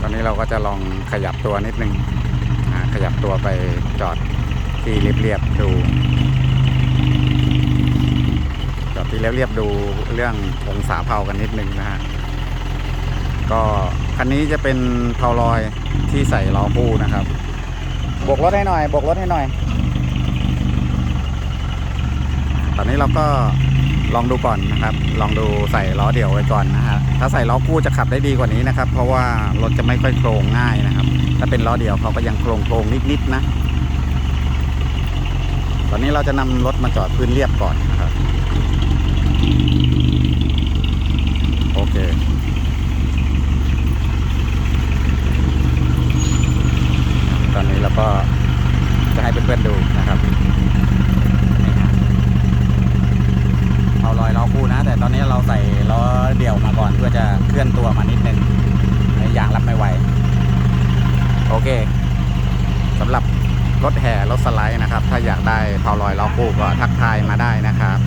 ตอนนี้เราก็จะลองขยับตัวนิดนึงขยับตัวไปจอดที่เรียบๆดู จอดที่เรียบๆดูเรื่ององศาเผากันนิดนึงนะฮะก็คันนี้จะเป็นเผาลอยที่ใส่ล้อคู่นะครับบกรถให้หน่อยบกรถให้หน่อย ตอนนี้เราก็ ลองดูก่อนนะครับ ลองดูใส่ล้อเดี่ยวไว้ก่อนนะฮะถ้าใส่ล้อคู่จะขับได้ดีกว่านี้นะครับ เพราะว่ารถจะไม่ค่อยโครงง่ายนะครับ ถ้าเป็นล้อเดี่ยวเขาก็ยังโครงโครงนิดๆนะ ตอนนี้เราจะนำรถมาจอดพื้นเรียบก่อนนะครับ โอเคตอนนี้เราก็จะให้เพื่อนๆดูนะครับนี่ฮะเอาลอยล้อคู่นะ แต่ตอนนี้เราใส่ล้อเดี่ยวมาก่อนเพื่อจะเค ลื่อนตัวมานิดนึงในยางรับไม่ไหว โอเคสำหรับรถแห่รถสไลด์นะครับ ถ้าอยากได้เผาลอยล้อคู่ก็ทักทายมาได้นะครับ